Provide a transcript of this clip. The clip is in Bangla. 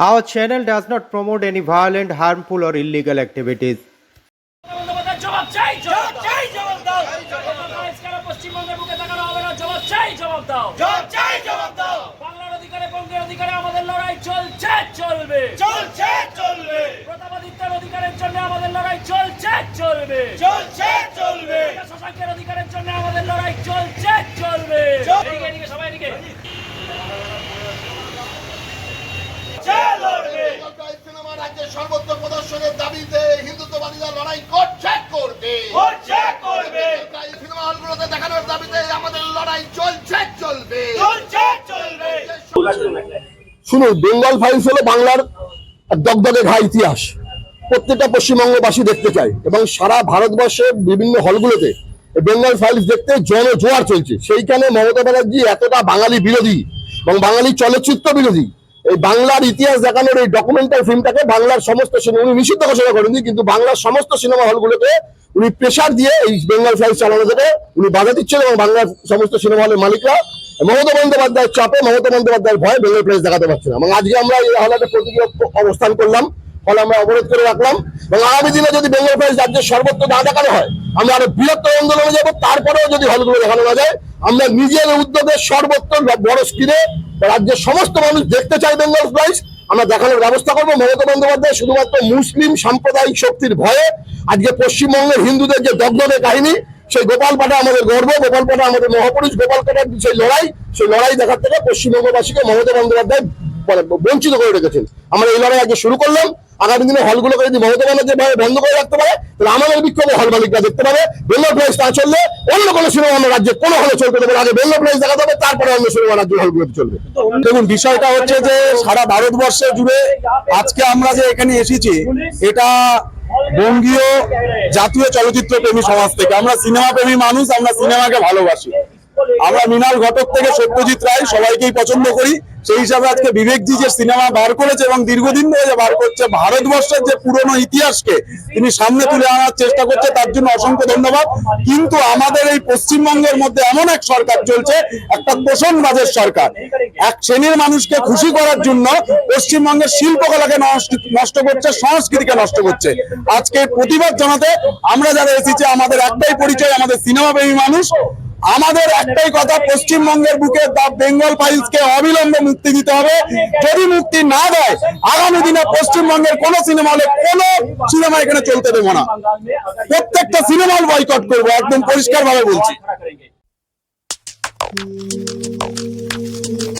Our channel does not promote any violent, harmful, or illegal activities. Bandyopadhyay জবাব চাই জবাব চাই জবাব দাও পশ্চিমবঙ্গের পশ্চিমবঙ্গের বুকে তাকানো হবে না জবাব চাই জবাব দাও জবাব চাই জবাব দাও বাংলার অধিকারে বঙ্গের অধিকারে আমাদের লড়াই চলছে চলবে চলছে চলবে প্রতাপাদিত্যের অধিকারের জন্য আমাদের লড়াই চলছে চলবে চলছে চলবে শশাঙ্কের অধিকারের জন্য আমাদের লড়াই চলছে চলবে চল- এদিকে এদিকে সবাই এদিকে চে লড়বে কলকাতায় সিনেমা রাজ্যের সর্বত্র প্রদর্শনের দাবিতে হিন্দুত্ববাদীরা লড়াই করছে করবে। করছে করবে। সিনেমা হলগুলোতে দেখানোর দাবিতে আমাদের লড়াই চলছে চলবে। চলছে চলবে। শুনুন বেঙ্গল ফাইলস হলো বাংলার দগদগে ঘা ইতিহাস। প্রত্যেকটা পশ্চিমবঙ্গবাসী দেখতে চায় এবং সারা ভারতবর্ষের বিভিন্ন হলগুলোতে বেঙ্গল ফাইলস দেখতে জন জোয়ার চলছে। সেইখানে মমতা ব্যানার্জি এতটা বাঙালি বিরোধী এবং বাঙালি চলচ্চিত্র বিরোধী। এই বাংলার ইতিহাস দেখানোর এই ডকুমেন্টারি ফিল্মটাকে বাংলার সমস্ত সিনেমা উনি নিষিদ্ধ ঘোষণা করেননি, কিন্তু বাংলার সমস্ত সিনেমা হলগুলোকে উনি প্রেশার দিয়ে এই বেঙ্গল ফাইলস চালানো থেকে উনি বাধা দিচ্ছেন এবং বাংলার সমস্ত সিনেমা হলের মালিকরা মমতা বন্দ্যোপাধ্যায়ের চাপে, মমতা বন্দ্যোপাধ্যায়ের ভয়ে বেঙ্গল প্লেস দেখাতে পারছে না। এবং আজকে আমরা এই হলাতে প্রতীকী অবস্থান করলাম, ফলে আমরা অবরোধ করে রাখলাম। এবং আগামী দিনে যদি বেঙ্গল প্লেস রাজ্যের সর্বত্র না দেখানো হয় আমরা আরও বৃহত্তর আন্দোলনে যাব, তারপরেও যদি হলগুলো দেখানো না যায়, আমরা নিজের উদ্যোগে সর্বত্র বড় স্ক্রিনে রাজ্যের সমস্ত মানুষ দেখতে চাই বেঙ্গল প্রাইস আমরা দেখানোর ব্যবস্থা করব। মমতা বন্দ্যোপাধ্যায় শুধুমাত্র মুসলিম সাম্প্রদায়িক শক্তির ভয়ে আজকে পশ্চিমবঙ্গের হিন্দুদের যে দগ্ধদের কাহিনী, সেই গোপালপাটা আমাদের গর্ব গোপালপাটা আমাদের মহাপুরুষ গোপালপাটার সেই লড়াই সেই লড়াই দেখার থেকে পশ্চিমবঙ্গবাসীকে মমতা বন্দ্যোপাধ্যায় বঞ্চিত করে রেখেছেন। আমরা এই লড়াই আজকে শুরু করলাম। আগামী দিনে হলগুলোকে যদি মমতা ভাবে বন্ধ করে রাখতে পারে, তাহলে আমাদের বিক্ষোভে হল মালিকরা দেখতে পাবে। বেঙ্গল প্রাইস না চললে অন্য কোনো সিনেমা অন্য রাজ্যে কোনো হলে চলতে না। আগে বেঙ্গল প্রাইস দেখাতে হবে, তারপরে অন্য সিনেমা রাজ্যের হলগুলোতে চলবে। দেখুন, বিষয়টা হচ্ছে যে সারা ভারতবর্ষে জুড়ে আজকে আমরা যে এখানে এসেছি, এটা বঙ্গীয় জাতীয় চলচ্চিত্র প্রেমী সমাজ থেকে। আমরা সিনেমা প্রেমী মানুষ, আমরা সিনেমাকে ভালোবাসি। আমরা মৃণাল ঘটক থেকে সত্যজিৎ রায় সবাইকেই পছন্দ করি। সেই হিসাবে আজকে বিবেকজি যে সিনেমা বার করেছে এবং দীর্ঘদিন ধরে বার করছে, ভারতবর্ষের যে পুরনো ইতিহাসকে তিনি সামনে তুলে আনার চেষ্টা করছে, তার জন্য অসংখ্য ধন্যবাদ। কিন্তু আমাদের এই পশ্চিমবঙ্গের মধ্যে এমন এক সরকার চলছে, একটা পোষণ তোষণবাজের সরকার। এক শ্রেণির মানুষকে খুশি করার জন্য পশ্চিমবঙ্গের শিল্পকলাকে নষ্ট করছে, সংস্কৃতিকে নষ্ট করছে। আজকে প্রতিবাদ জানাতে আমরা যারা এসেছি, আমাদের একটাই পরিচয়, আমাদের সিনেমা প্রেমী মানুষ। আমাদের একটাই কথা, পশ্চিমবঙ্গের বুকে দা বেঙ্গল ফাইলস কে অবিলম্বে মুক্তি দিতে হবে। যদি মুক্তি না দেয়, আগামী দিনে পশ্চিমবঙ্গের কোন সিনেমা হলে কোন সিনেমা এখানে চলতে দেবো না। প্রত্যেকটা সিনেমা বয়কট করব, একদম পরিষ্কার ভাবে বলছি।